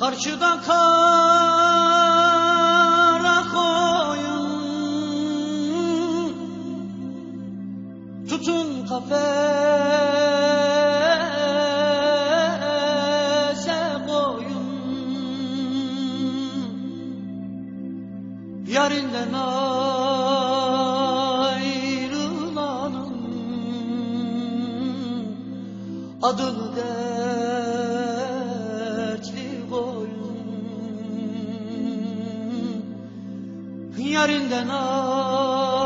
Karşıda kara koyun. Tutun kafese koyun Yarinden ayrılanın Adını der میارین دنا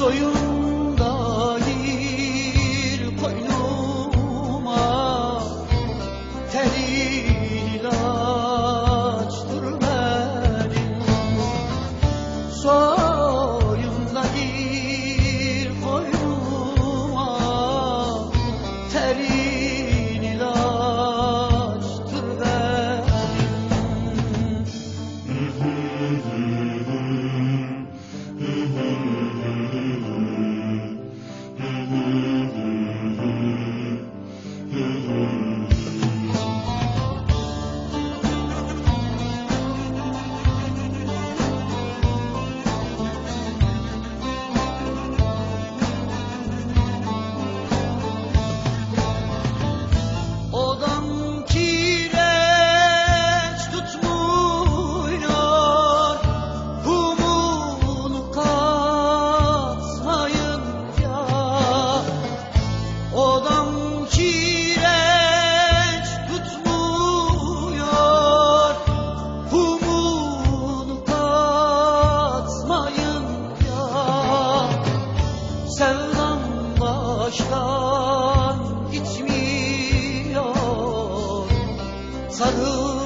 soy un صدو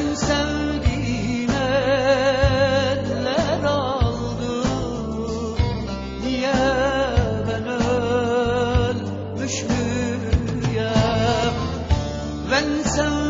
Sen sevdiğine eller aldın Niye ben ölmüş müyem Ben sevdiğine